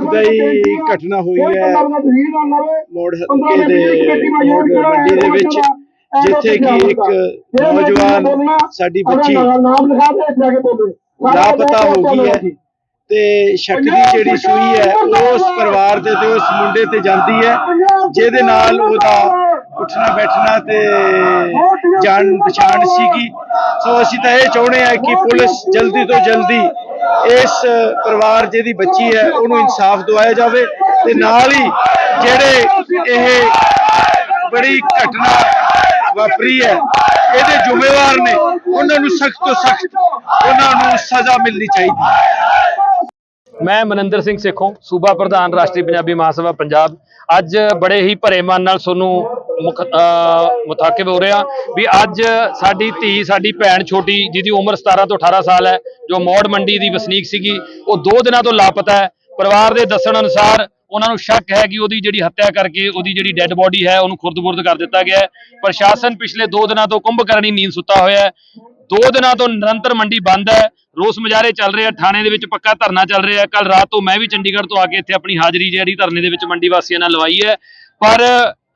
ਬਈ ਘਟਨਾ ਹੋਈ ਹੈ। ਮੋੜ ਹਲਕੇ ਦੇ ਮੋੜ ਮੰਡੀ ਦੇ ਵਿੱਚ ਜਿੱਥੇ ਕਿ ਇੱਕ ਨੌਜਵਾਨ ਸਾਡੀ ਬੱਚੀ ਲਾਪਤਾ ਹੋ ਗਈ ਹੈ। ਤੇ ਸ਼ੱਕ ਦੀ ਜਿਹੜੀ ਸੂਈ ਹੈ ਉਸ ਪਰਿਵਾਰ ਦੇ ਤੇ ਉਸ ਮੁੰਡੇ ਤੇ ਜਾਂਦੀ ਹੈ ਜਿਹਦੇ ਨਾਲ ਉਹਦਾ ਉੱਠਣਾ ਬੈਠਣਾ ਤੇ ਜਾਣ ਪਛਾਣ ਸੀਗੀ। ਸੋ ਅਸੀਂ ਤਾਂ ਇਹ ਚਾਹੁੰਦੇ ਆ ਕਿ ਪੁਲਿਸ ਜਲਦੀ ਤੋਂ ਜਲਦੀ ਇਸ ਪਰਿਵਾਰ ਜਿਹਦੀ ਬੱਚੀ ਹੈ, ਉਹਨੂੰ ਇਨਸਾਫ ਦਿਵਾਇਆ ਜਾਵੇ ਤੇ ਨਾਲ ਹੀ ਜਿਹੜੇ ਇਹ ਬੜੀ ਘਟਨਾ ਵਾਪਰੀ ਹੈ, ਇਹਦੇ ਜ਼ਿੰਮੇਵਾਰ ਨੇ, ਉਹਨਾਂ ਨੂੰ ਸਖਤ ਤੋਂ ਸਖਤ ਉਹਨਾਂ ਨੂੰ ਸਜ਼ਾ ਮਿਲਣੀ ਚਾਹੀਦੀ ਮੈਂ ਮਨਿੰਦਰ ਸਿੰਘ ਸੇਖੋਂ, ਸੂਬਾ ਪ੍ਰਧਾਨ ਰਾਸ਼ਟਰੀ ਪੰਜਾਬੀ ਮਹਾਸਭਾ, ਪੰਜਾਬ। ਅੱਜ ਬੜੇ ਹੀ ਭਰੇ ਮਨ ਨਾਲ ਤੁਹਾਨੂੰ ਮੁਤਾਕਿਬ ਹੋ ਰਿਹਾ ਵੀ ਅੱਜ ਸਾਡੀ ਧੀ, ਸਾਡੀ ਭੈਣ ਛੋਟੀ ਜਿਹਦੀ ਉਮਰ 17 ਤੋਂ 18 ਸਾਲ ਹੈ, ਜੋ ਮੌੜ ਮੰਡੀ ਦੀ ਵਸਨੀਕ ਸੀਗੀ, ਉਹ ਦੋ ਦਿਨਾਂ ਤੋਂ ਲਾਪਤਾ ਹੈ। ਪਰਿਵਾਰ ਦੇ ਦੱਸਣ ਅਨੁਸਾਰ ਉਹਨਾਂ ਨੂੰ ਸ਼ੱਕ ਹੈ ਕਿ ਉਹਦੀ ਜਿਹੜੀ ਹੱਤਿਆ ਕਰਕੇ ਉਹਦੀ ਜਿਹੜੀ ਡੈੱਡ ਬੋਡੀ ਹੈ, ਉਹਨੂੰ ਖੁਰਦ-ਬੁਰਦ ਕਰ ਦਿੱਤਾ ਗਿਆ ਹੈ। ਪ੍ਰਸ਼ਾਸਨ ਪਿਛਲੇ 2 ਦਿਨਾਂ ਤੋਂ ਕੁੰਭਕਰਣੀ ਨੀਂਦ ਸੁੱਤਾ ਹੋਇਆ ਹੈ। ਦੋ ਦਿਨਾਂ ਤੋਂ ਨਿਰੰਤਰ ਮੰਡੀ ਬੰਦ ਹੈ। ਰੋਸ ਮੁਜ਼ਾਹਰੇ ਚੱਲ ਰਹੇ ਆ ਥਾਣੇ ਦੇ ਵਿੱਚ ਪੱਕਾ ਧਰਨਾ ਚੱਲ ਰਿਹਾ ਕੱਲ ਰਾਤ ਤੋਂ ਮੈਂ ਵੀ ਚੰਡੀਗੜ੍ਹ ਤੋਂ ਆ ਕੇ ਇੱਥੇ ਆਪਣੀ ਹਾਜ਼ਰੀ ਜਿਹੜੀ ਧਰਨੇ ਦੇ ਵਿੱਚ ਮੰਡੀ ਵਾਸੀਆਂ ਨਾਲ ਲਵਾਈ ਹੈ। ਪਰ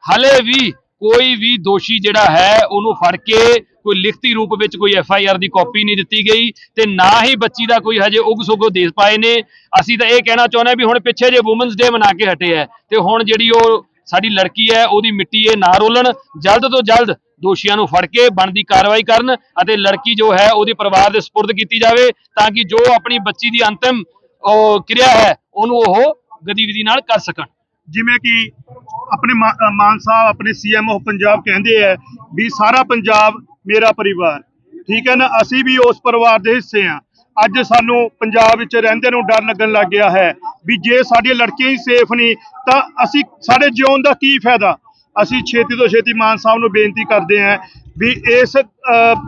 ਹਲੇ ਵੀ ਕੋਈ ਵੀ ਦੋਸ਼ੀ ਜਿਹੜਾ ਹੈ, ਉਹਨੂੰ ਫੜ ਕੇ ਕੋਈ ਲਿਖਤੀ ਰੂਪ ਵਿੱਚ ਕੋਈ ਐਫ ਆਈ ਆਰ ਦੀ ਕਾਪੀ ਨਹੀਂ ਦਿੱਤੀ ਗਈ ਤੇ ਨਾ ਹੀ ਬੱਚੀ ਦਾ ਕੋਈ ਹਜੇ ਉਗ ਸੁਗੋ ਦੇ ਪਾਏ ਨੇ। ਅਸੀਂ ਤਾਂ ਇਹ ਕਹਿਣਾ ਚਾਹੁੰਦੇ ਹਾਂ ਵੀ ਹੁਣ ਪਿੱਛੇ ਜੇ ਔਮਨਸ ਡੇ ਮਨਾ ਕੇ ਹਟੇ ਹੈ ਤੇ ਹੁਣ ਜਿਹੜੀ ਉਹ ਸਾਡੀ ਲੜਕੀ ਹੈ, ਉਹਦੀ ਮਿੱਟੀ ਇਹ ਨਾ ਰੋਲਣ, ਜਲਦ ਤੋਂ ਜਲਦ ਦੋਸ਼ੀਆਂ ਨੂੰ ਫੜ ਕੇ ਬਣਦੀ ਕਾਰਵਾਈ ਕਰਨ ਅਤੇ ਲੜਕੀ ਜੋ ਹੈ, ਉਹਦੇ ਪਰਿਵਾਰ ਦੇ ਸਪੁਰਦ ਕੀਤੀ ਜਾਵੇ ਤਾਂ ਕਿ ਜੋ ਆਪਣੀ ਬੱਚੀ ਦੀ ਅੰਤਿਮ ਕਿਰਿਆ ਹੈ, ਉਹਨੂੰ ਉਹ ਗਤੀਵਿਧੀ ਨਾਲ ਕਰ ਸਕਣ। ਜਿਵੇਂ ਕਿ ਆਪਣੇ ਮਾ- ਮਾਨ ਸਾਹਿਬ, ਆਪਣੇ ਸੀਐਮ ਆਫ ਪੰਜਾਬ ਕਹਿੰਦੇ ਆ ਵੀ ਸਾਰਾ ਪੰਜਾਬ ਮੇਰਾ ਪਰਿਵਾਰ। ਠੀਕ ਹੈ ਨਾ? ਅਸੀਂ ਵੀ ਉਸ ਪਰਿਵਾਰ ਦੇ ਹਿੱਸੇ ਆ ਅੱਜ ਸਾਨੂੰ ਪੰਜਾਬ ਵਿੱਚ ਰਹਿੰਦੇ ਨੂੰ ਡਰ ਲੱਗਣ ਲੱਗ ਗਿਆ ਹੈ ਵੀ ਜੇ ਸਾਡੀਆਂ ਲੜਕੀਆਂ ਹੀ ਸੇਫ ਨਹੀਂ, ਤਾਂ ਅਸੀਂ ਸਾਡੇ ਜਿਉਣ ਦਾ ਕੀ ਫਾਇਦਾ? ਅਸੀਂ ਛੇਤੀ ਤੋਂ ਛੇਤੀ ਮਾਨ ਸਾਹਿਬ ਨੂੰ ਬੇਨਤੀ ਕਰਦੇ ਹਾਂ ਵੀ ਇਸ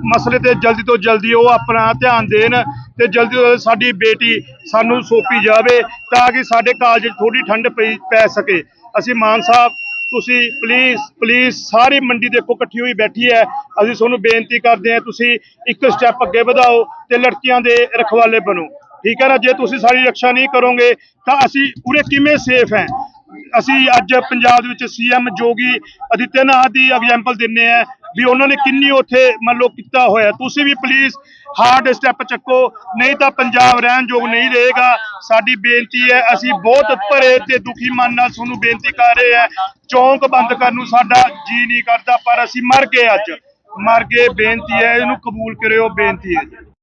ਮਸਲੇ ਤੇ ਜਲਦੀ ਤੋਂ ਜਲਦੀ ਉਹ ਆਪਣਾ ਧਿਆਨ ਦੇਣ ਤੇ ਜਲਦੀ ਤੋਂ ਜਲਦੀ ਸਾਡੀ ਬੇਟੀ ਸਾਨੂੰ ਸੌਂਪੀ ਜਾਵੇ ਤਾਂ ਕਿ ਸਾਡੇ ਕਾਲਜ 'ਚ ਥੋੜੀ ਠੰਡ ਪਈ, ਪੈ ਸਕੇ। ਅਸੀਂ ਮਾਨ ਸਾਹਿਬ, ਤੁਸੀਂ ਪਲੀਜ਼ ਪਲੀਜ਼ ਸਾਰੀ ਮੰਡੀ ਦੇਖੋ ਇਕੱਠੀ ਹੋਈ ਬੈਠੀ ਹੈ। ਅਸੀਂ ਤੁਹਾਨੂੰ ਬੇਨਤੀ ਕਰਦੇ ਹਾਂ, ਤੁਸੀਂ ਇੱਕ ਸਟੈਪ ਅੱਗੇ ਵਧਾਓ ਤੇ ਲੜਕੀਆਂ ਦੇ ਰਖਵਾਲੇ ਬਣੋ। ਠੀਕ ਹੈ ਨਾ? ਜੇ ਤੁਸੀਂ ਸਾਡੀ ਰੱਖਿਆ ਨਹੀਂ ਕਰੋਗੇ ਤਾਂ ਅਸੀਂ ਪੂਰੇ ਕਿਵੇਂ ਸੇਫ ਹੈ? ਅਸੀਂ ਅੱਜ ਪੰਜਾਬ ਦੇ ਵਿੱਚ ਸੀਐਮ ਜੋਗੀ ਆਦਿੱਤਿਆਨਾਥ ਦੀ ਐਗਜ਼ਾਮਪਲ ਦਿੰਨੇ ਆ ਵੀ ਉਹਨਾਂ ਨੇ ਕਿੰਨੀ ਉੱਥੇ ਮੰਨ ਲਓ ਕੀਤਾ ਹੋਇਆ। ਤੁਸੀਂ ਵੀ ਪਲੀਜ਼ ਹਾਰਡ ਸਟੈਪ ਚੱਕੋ, ਨਹੀਂ ਤਾਂ ਪੰਜਾਬ ਰਹਿਣ ਯੋਗ ਨਹੀਂ ਰਹੇਗਾ। ਸਾਡੀ ਬੇਨਤੀ ਹੈ, ਅਸੀਂ ਬਹੁਤ ਭਰੇ ਤੇ ਦੁਖੀ ਮਨ ਨਾਲ ਤੁਹਾਨੂੰ ਬੇਨਤੀ ਕਰ ਰਹੇ ਹਾਂ। ਚੌਂਕ ਬੰਦ ਕਰਨ ਨੂੰ ਸਾਡਾ ਜੀ ਨਹੀਂ ਕਰਦਾ, ਪਰ ਅਸੀਂ ਮਰ ਗਏ ਅੱਜ। ਮਰ ਗਏ, ਬੇਨਤੀ ਹੈ, ਇਹਨੂੰ ਕਬੂਲ ਕਰਿਓ, ਬੇਨਤੀ ਹੈ